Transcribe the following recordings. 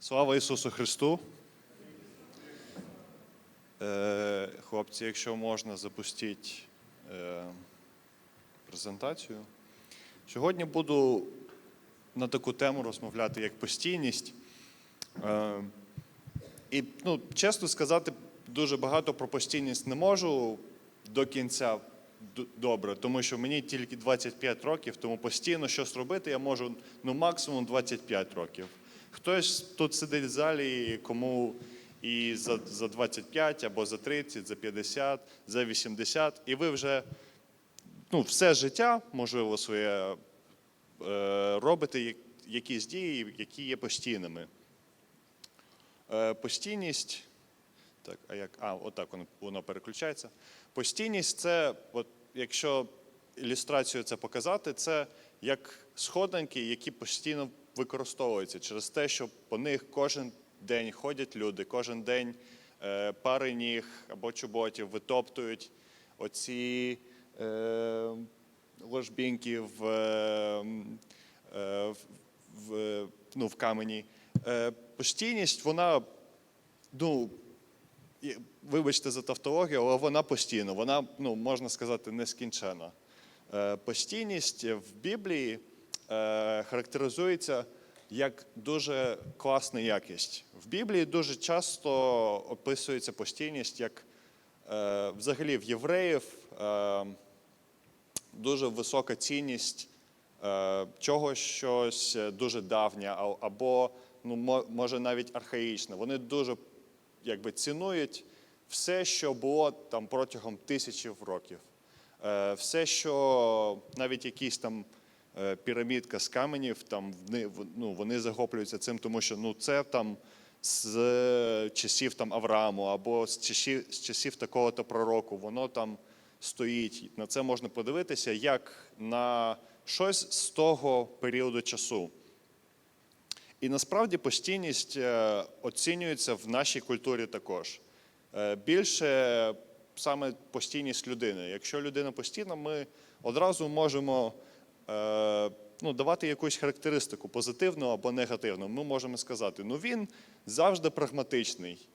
Слава Ісусу Христу. Е, хлопці, якщо можна, запустіть е, презентацію. Сьогодні буду на таку тему розмовляти, як постійність. Е, і, ну, чесно сказати, дуже багато про постійність не можу до кінця добре, тому що мені тільки 25 років, тому постійно щось робити я можу ну, максимум 25 років. Хтось тут сидить в залі, кому і за, за 25, або за 30, за 50, за 80, і ви вже ну, все життя, можливо, своє е, робите якісь дії, які є постійними. Е, Постійність. Так, а як? А, отак воно, воно переключається. Постійність це, от, якщо ілюстрацію це показати, це як сходинки, які постійно використовуються через те, що по них кожен день ходять люди, кожен день е, пари ніг або чоботів витоптують оці е, ложбінки в, е, е, в, ну, в камені. Е, постійність, вона, ну, вибачте за тавтологію, але вона постійна, вона, ну, можна сказати, нескінчена. Е, Постійність в Біблії характеризується як дуже класна якість. В Біблії дуже часто описується постійність як е, взагалі в євреїв е, дуже висока цінність е, чогось щось дуже давнє, або ну, може навіть архаїчне. Вони дуже якби, цінують все, що було там протягом тисячів років. Е, Все, що навіть якісь там е, пірамідка з каменів, там ну, вони захоплюються цим, тому що ну, це там з часів там Аврааму або з часів, з часів такого-то пророку, воно там стоїть. На це можна подивитися як на щось з того періоду часу. І насправді постійність е, оцінюється в нашій культурі також. Е, Більше саме постійність людини. Якщо людина постійна, ми одразу можемо е, ну, давати якусь характеристику, позитивну або негативну. Ми можемо сказати, ну він завжди прагматичний.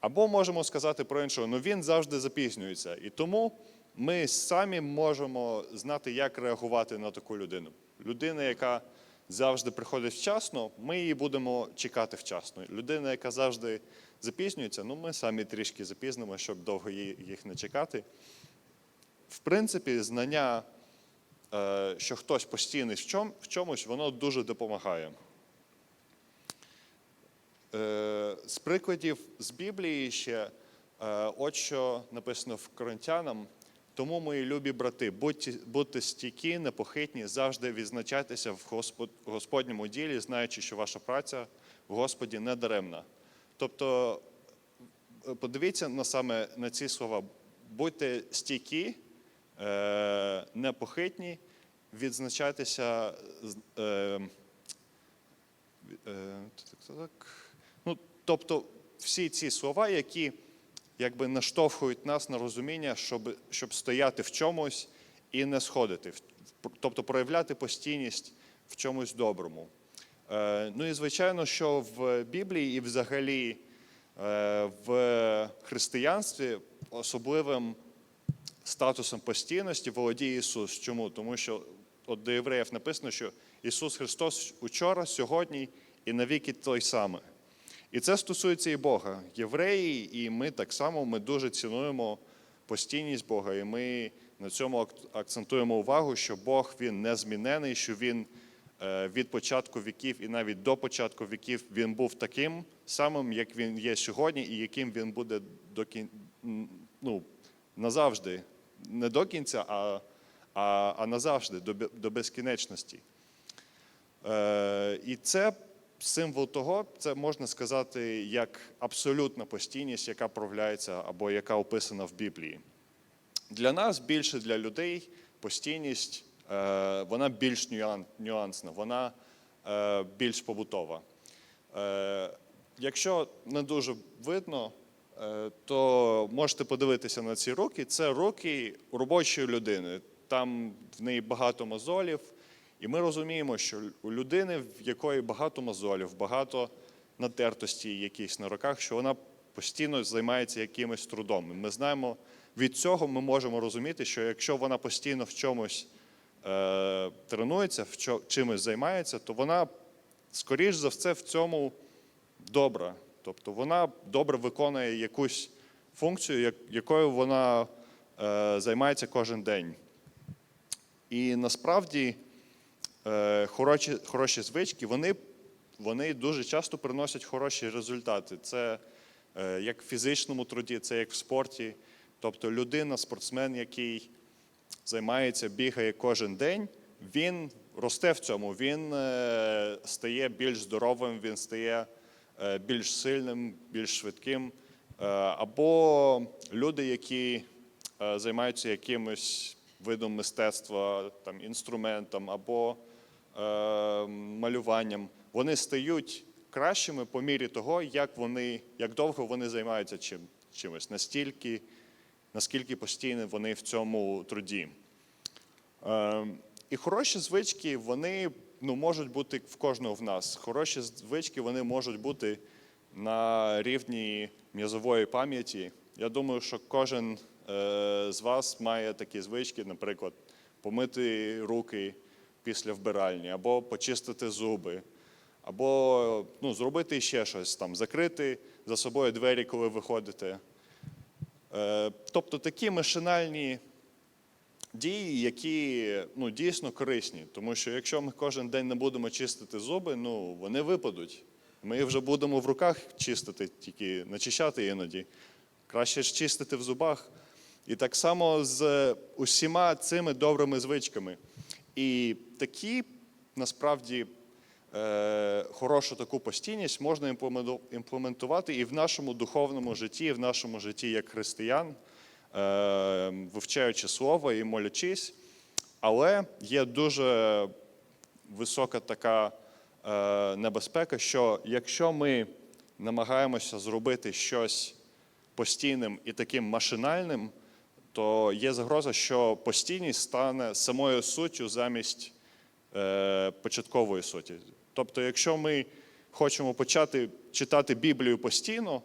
Або можемо сказати про іншого, ну він завжди запізнюється. І тому ми самі можемо знати, як реагувати на таку людину. Людина, яка завжди приходить вчасно, ми її будемо чекати вчасно. Людина, яка завжди запізнюється, ну ми самі трішки запізнимо, щоб довго їх не чекати. В принципі, знання, е, що хтось постійний в чом- в чомусь, воно дуже допомагає. Е, З прикладів з Біблії ще, е, от що написано в Коринтянам. Тому, мої любі брати, будьте, будьте стійкі, непохитні, завжди відзначайтеся в Господ, Господньому ділі, знаючи, що ваша праця в Господі не даремна. Тобто, е, подивіться на саме на ці слова. Будьте стійкі, е, непохитні, відзначайтеся. з- е, Е. Ну, тобто всі ці слова, які якби наштовхують нас на розуміння, щоб, щоб стояти в чомусь і не сходити, тобто проявляти постійність в чомусь доброму. Е, Ну і звичайно, що в Біблії і взагалі е, в християнстві особливим статусом постійності володіє Ісус. Чому? Тому що от до євреїв написано, що Ісус Христос учора, сьогодні і навіки той самий. І це стосується і Бога. Євреї, і ми так само ми дуже цінуємо постійність Бога, і ми на цьому ак- акцентуємо увагу, що Бог він незмінений, що Він е, від початку віків і навіть до початку віків він був таким самим, як він є сьогодні, і яким він буде до кін... ну, назавжди. Не до кінця, а, а, а назавжди, до, до безкінечності. Е, і це символ того, це можна сказати, як абсолютна постійність, яка проявляється або яка описана в Біблії. Для нас більше для людей постійність е, вона більш нюансна, вона е, більш побутова. Е, Якщо не дуже видно, то можете подивитися на ці руки. Це руки робочої людини. Там в неї багато мозолів, і ми розуміємо, що у людини, в якої багато мозолів, багато натертості якісь на руках, що вона постійно займається якимось трудом. Ми знаємо, від цього ми можемо розуміти, що якщо вона постійно в чомусь е, тренується, в чимось займається, то вона, скоріш за все, в цьому добра. Тобто вона добре виконує якусь функцію, якою вона е, займається кожен день. І насправді е, хороші, хороші звички, вони, вони дуже часто приносять хороші результати. Це е, як в фізичному труді, це як в спорті. Тобто людина, спортсмен, який займається, бігає кожен день, він росте в цьому, він е, стає більш здоровим, він стає більш сильним, більш швидким. Е, Або люди, які е, займаються якимось видом мистецтва, там, інструментом або е, малюванням, вони стають кращими по мірі того, як, вони, як довго вони займаються чим, чимось, настільки, наскільки постійно вони в цьому труді. Е, І хороші звички, вони ну, можуть бути в кожного в нас. Хороші звички вони можуть бути на рівні м'язової пам'яті. Я думаю, що кожен е, з вас має такі звички, наприклад, помити руки після вбиральні, або почистити зуби, або ну, зробити ще щось там, закрити за собою двері, коли виходите. Е, тобто такі машинальні дії, які ну, дійсно корисні. Тому що якщо ми кожен день не будемо чистити зуби, ну вони випадуть. Ми вже будемо в руках чистити, тільки начищати іноді. Краще ж чистити в зубах. І так само з усіма цими добрими звичками. І такі насправді е, хорошу таку постійність можна імплементувати і в нашому духовному житті, і в нашому житті як християн, вивчаючи слово і молячись. Але є дуже висока така е, небезпека, що якщо ми намагаємося зробити щось постійним і таким машинальним, то є загроза, що постійність стане самою суттю замість е, початкової суті. Тобто, якщо ми хочемо почати читати Біблію постійно,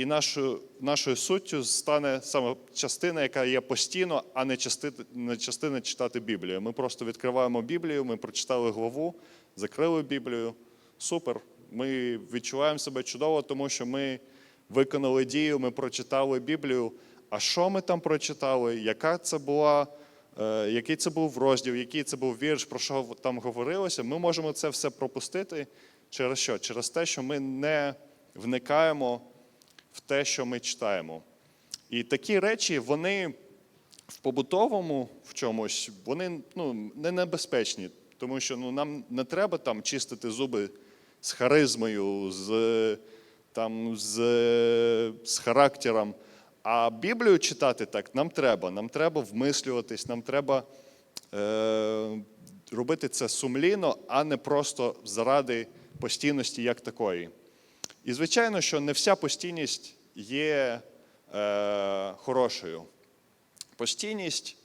і нашою, нашою суттю стане саме частина, яка є постійно, а не частина, не частина читати Біблію. Ми просто відкриваємо Біблію, ми прочитали главу, закрили Біблію. Супер. Ми відчуваємо себе чудово, тому що ми виконали дію, ми прочитали Біблію. А що ми там прочитали? Яка це була, е, який це був розділ, який це був вірш, про що там говорилося? Ми можемо це все пропустити через що? Через те, що ми не вникаємо в те, що ми читаємо. І такі речі, вони в побутовому в чомусь, вони ну, не небезпечні, тому що ну, нам не треба там чистити зуби з харизмою, з, там, з, з характером. А Біблію читати так нам треба. Нам треба вмислюватись, нам треба е, робити це сумлінно, а не просто заради постійності як такої. І звичайно, що не вся постійність є е, хорошою. Постійність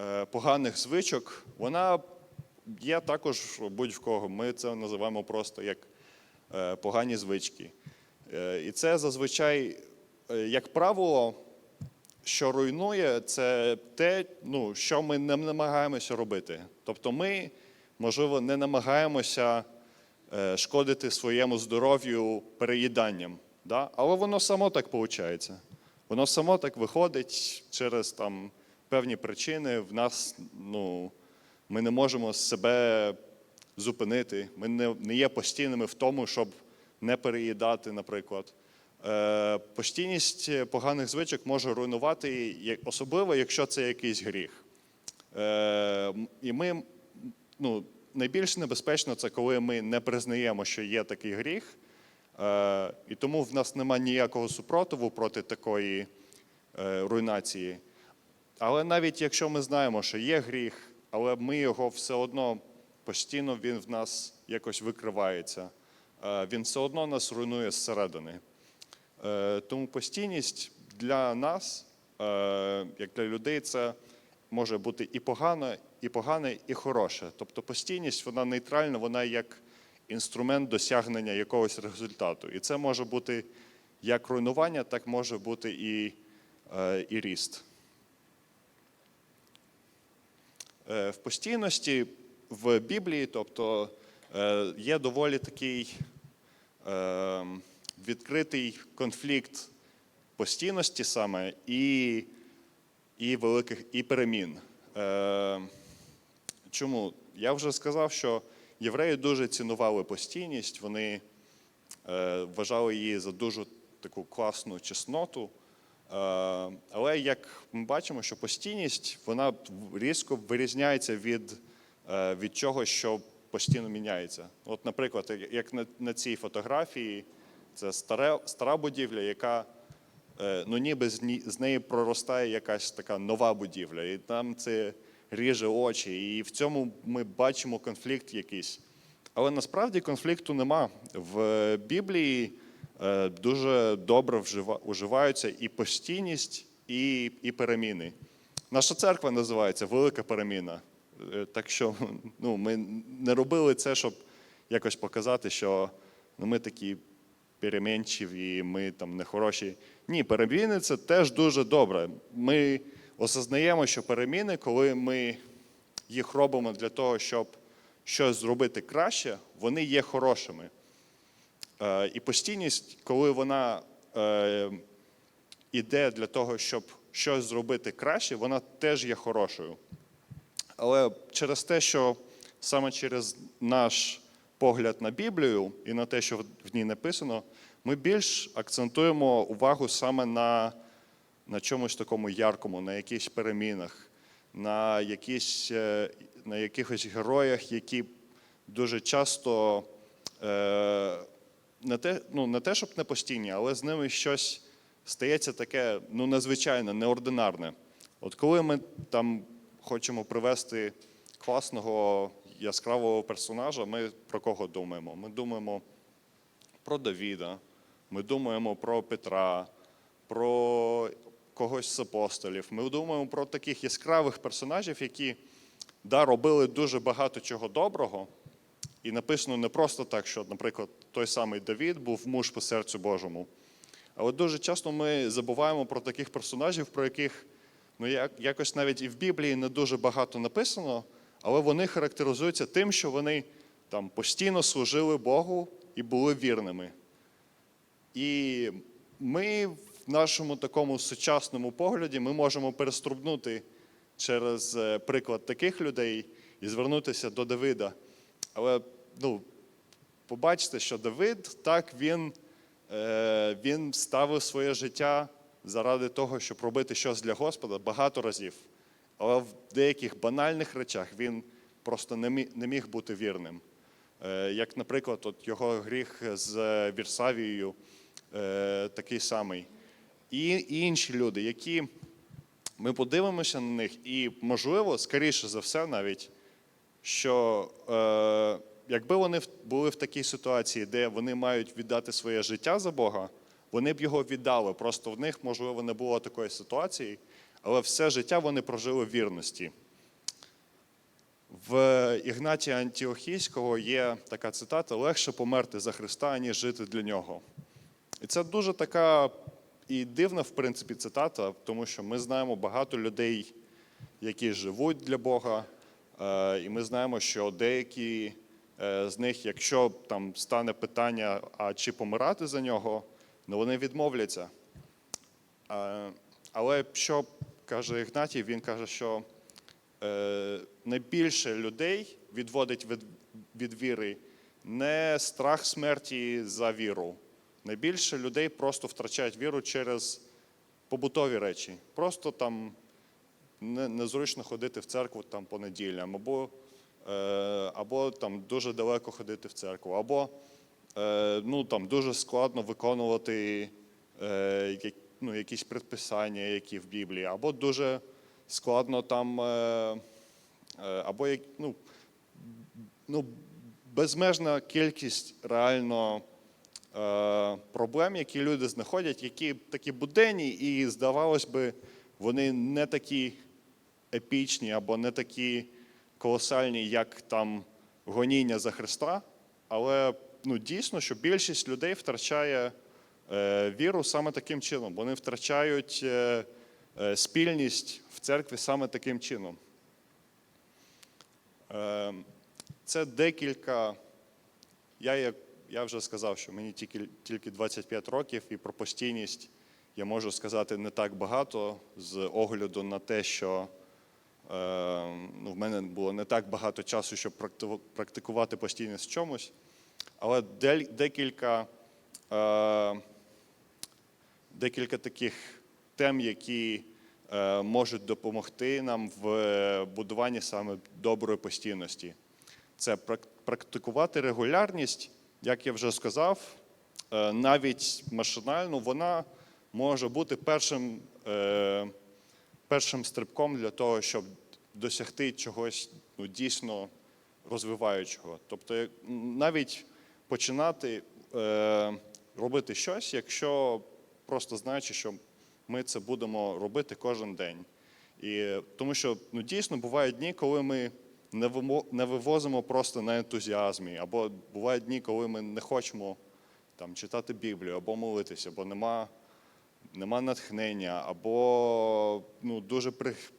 е, поганих звичок, вона є також будь-в кого. Ми це називаємо просто як е, погані звички. Е, і це зазвичай, е, як правило, що руйнує, це те, ну, що ми не намагаємося робити. Тобто ми, можливо, не намагаємося шкодити своєму здоров'ю переїданням. Да? Але воно само так виходить. Воно само так виходить через там, певні причини. В нас ну, ми не можемо себе зупинити. Ми не, не є постійними в тому, щоб не переїдати, наприклад. Е, постійність поганих звичок може руйнувати, особливо, якщо це якийсь гріх. Е, і ми, ну, найбільш небезпечно це коли ми не признаємо, що є такий гріх, е, і тому в нас немає ніякого супротиву проти такої е, руйнації. Але навіть якщо ми знаємо, що є гріх, але ми його все одно постійно він в нас якось викривається, е, він все одно нас руйнує зсередини. Тому постійність для нас, як для людей, це може бути і погано, і погане, і хороше. Тобто постійність, вона нейтральна, вона як інструмент досягнення якогось результату. І це може бути як руйнування, так може бути і, е, і ріст. Е, В постійності в Біблії, тобто е, є доволі такий відкритий конфлікт постійності саме і, і великих і перемін. Е, Чому? Я вже сказав, що євреї дуже цінували постійність, вони е, вважали її за дуже таку класну чесноту. Е, але як ми бачимо, що постійність вона різко вирізняється від, е, від чого, що постійно міняється. От, наприклад, як на, на цій фотографії, це старе, стара будівля, яка ну, ніби з, неї проростає якась така нова будівля, і там це ріже очі. І в цьому ми бачимо конфлікт якийсь. Але насправді конфлікту нема. В Біблії е, дуже добре уживаються і постійність, і, і переміни. Наша церква називається Велика переміна. Е, Так що ну, ми не робили це, щоб якось показати, що ну, ми такі перемінчиві, і ми там не хороші. Ні, переміни це теж дуже добре. Ми осознаємо, що переміни, коли ми їх робимо для того, щоб щось зробити краще, вони є хорошими. Е, І постійність, коли вона е, іде для того, щоб щось зробити краще, вона теж є хорошою. Але через те, що саме через наш погляд на Біблію і на те, що в ній написано, ми більш акцентуємо увагу саме на, на чомусь такому яркому, на якихось перемінах, на, якісь, е, на якихось героях, які дуже часто е, не те, ну, не те, щоб не постійні, але з ними щось стається таке ну, незвичайне, неординарне. От коли ми там хочемо привести класного яскравого персонажа, ми про кого думаємо? Ми думаємо про Давіда, ми думаємо про Петра, про когось з апостолів. Ми думаємо про таких яскравих персонажів, які да, робили дуже багато чого доброго. І написано не просто так, що, наприклад, той самий Давід був муж по серцю Божому. Але дуже часто ми забуваємо про таких персонажів, про яких ну, якось навіть і в Біблії не дуже багато написано, але вони характеризуються тим, що вони там постійно служили Богу і були вірними. І ми в нашому такому сучасному погляді ми можемо переструбнути через е, приклад таких людей і звернутися до Давида. Але ну, побачите, що Давид так він, е, він ставив своє життя заради того, щоб робити щось для Господа багато разів. Але в деяких банальних речах він просто не міг, бути вірним. Е, як, наприклад, от його гріх з Вірсавією е, такий самий. І, інші люди, які ми подивимося на них, і, можливо, скоріше за все, навіть, що е, якби вони були в такій ситуації, де вони мають віддати своє життя за Бога, вони б його віддали. Просто в них, можливо, не було такої ситуації, але все життя вони прожили в вірності. В Ігнатія Антіохійського є така цитата: легше померти за Христа, ніж жити для нього. І це дуже така і дивна, в принципі, цитата, тому що ми знаємо багато людей, які живуть для Бога, е, і ми знаємо, що деякі е, з них, якщо там стане питання, а чи помирати за нього, ну вони відмовляться. Е, Але що каже Ігнатій, він каже, що е, найбільше людей відводить від, від віри не страх смерті за віру. Найбільше людей просто втрачають віру через побутові речі. Просто там не- незручно ходити в церкву там по неділям, або, е, або там дуже далеко ходити в церкву, або е, ну, там, дуже складно виконувати е, ну, якісь предписання, які в Біблії, або дуже складно там, е, е, або ну, ну, безмежна кількість реально е, проблем, які люди знаходять, які такі буденні, і, здавалось би, вони не такі епічні або не такі колосальні, як там гоніння за Христа, але ну, дійсно, що більшість людей втрачає віру саме таким чином. Вони втрачають е, е, спільність в церкві саме таким чином. Е, Це декілька. Я, я вже сказав, що мені тільки, тільки 25 років, і про постійність я можу сказати не так багато з огляду на те, що е, ну, в мене було не так багато часу, щоб практикувати постійність в чомусь. Але декілька, е, декілька таких тем, які е, можуть допомогти нам в е, будуванні саме доброї постійності. Це практикувати регулярність, як я вже сказав, е, навіть машинально вона може бути першим, першим стрибком для того, щоб досягти чогось ну, дійсно розвиваючого. Тобто, навіть починати робити щось, якщо просто знаючи, що ми це будемо робити кожен день. І, тому що ну, дійсно бувають дні, коли ми не, не вивозимо просто на ентузіазмі, або бувають дні, коли ми не хочемо там, читати Біблію, або молитися, бо нема, нема натхнення, або ну, дуже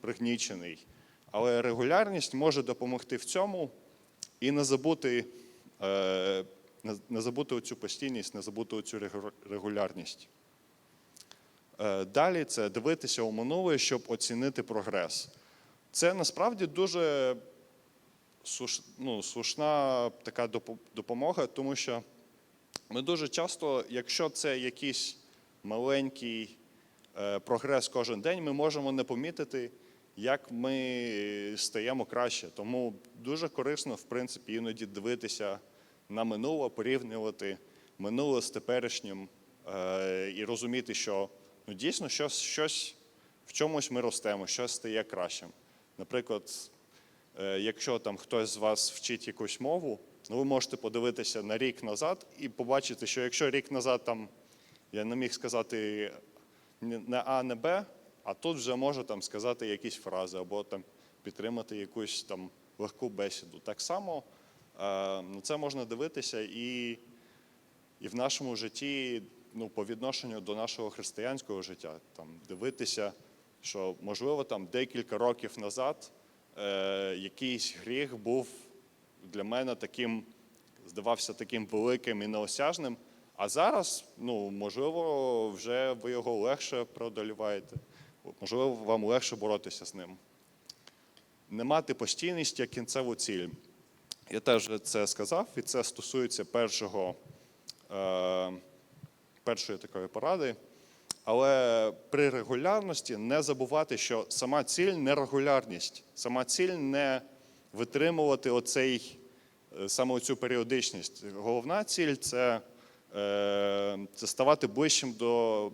пригнічений. Але регулярність може допомогти в цьому і не забути, е, не забути оцю постійність, не забути оцю регулярність. Е, Далі це дивитися у минуле, щоб оцінити прогрес. Це насправді дуже ну, слушна така допомога, тому що ми дуже часто, якщо це якийсь маленький е, прогрес кожен день, ми можемо не помітити, як ми стаємо краще. Тому дуже корисно, в принципі, іноді дивитися на минуле, порівнювати минуле з теперішнім е, і розуміти, що ну, дійсно щось, щось в чомусь ми ростемо, щось стає кращим. Наприклад, Е, Якщо там хтось з вас вчить якусь мову, ну ви можете подивитися на рік назад і побачити, що якщо рік назад там я не міг сказати не А, не Б, а тут вже можу там сказати якісь фрази або там підтримати якусь там легку бесіду. Так само е, на це можна дивитися і, і в нашому житті, ну, по відношенню до нашого християнського життя, там дивитися, що можливо там декілька років назад е, якийсь гріх був для мене таким, здавався таким великим і неосяжним. А зараз, ну, можливо, вже ви його легше преодоліваєте, можливо, вам легше боротися з ним. Не мати постійність як кінцеву ціль. Я теж це сказав, і це стосується першого, е, першої такої поради. Але при регулярності не забувати, що сама ціль не регулярність, сама ціль не витримувати оцей, е, саме цю періодичність. Головна ціль це, е, це ставати ближчим до,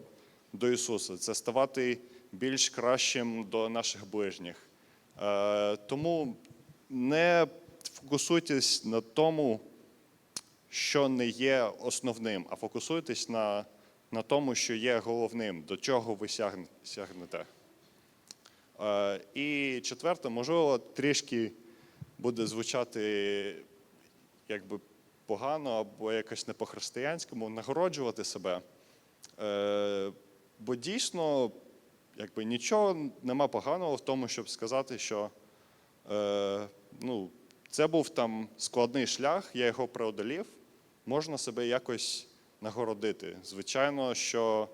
до Ісуса, це ставати більш кращим до наших ближніх. Е, Тому не фокусуйтесь на тому, що не є основним, а фокусуйтесь на, на тому, що є головним, до чого ви сягнете. Е, І четверте, можливо, трішки буде звучати якби погано або якось не по-християнському, нагороджувати себе. Е, Бо дійсно, якби нічого нема поганого в тому, щоб сказати, що е, ну, це був там складний шлях, я його преодолів, можна себе якось нагородити. Звичайно, що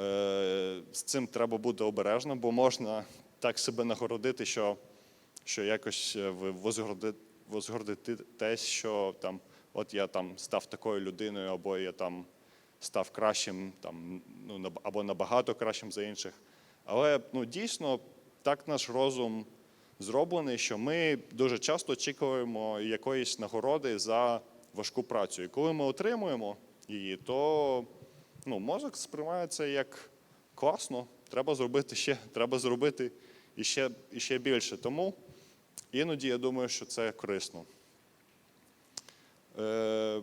е, з цим треба бути обережно, бо можна так себе нагородити, що, що якось е, ви возгорди, возгордитесь, що там, от я там став такою людиною, або я там став кращим, там, ну, або набагато кращим за інших. Але ну, дійсно так наш розум зроблений, що ми дуже часто очікуємо якоїсь нагороди за важку працю. І коли ми отримуємо її, то ну, мозок сприймає це як класно, треба зробити ще, треба зробити іще, іще більше. Тому іноді я думаю, що це корисно. Е,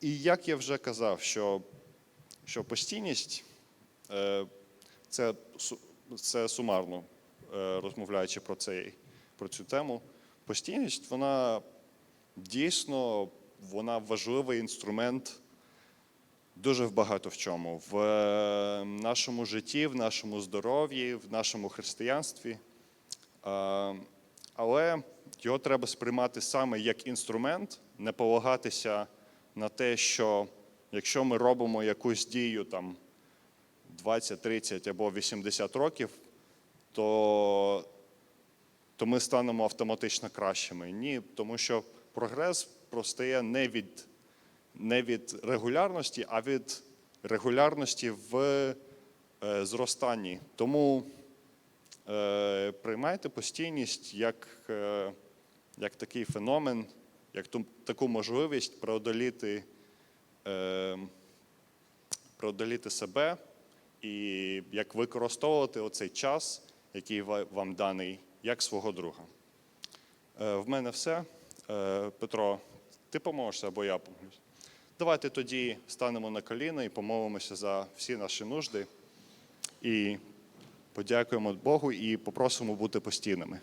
і як я вже казав, що, що постійність е, це, це сумарно е, розмовляючи про, цей, про цю тему, постійність вона дійсно вона важливий інструмент дуже багато в чому. В е, нашому житті, в нашому здоров'ї, в нашому християнстві. Е, Але його треба сприймати саме як інструмент, не полагатися на те, що якщо ми робимо якусь дію там 20, 30 або 80 років, то, то ми станемо автоматично кращими. Ні, тому що прогрес простає не від, не від регулярності, а від регулярності в е, зростанні. Тому е, приймайте постійність як, е, як такий феномен, як ту, таку можливість преодоліти, е, преодоліти себе і як використовувати оцей час, який вам даний, як свого друга. Е, В мене все. Е, Петро, ти поможешся або я помогусь. Давайте тоді станемо на коліна і помолимося за всі наші нужди. І подякуємо Богу і попросимо бути постійними.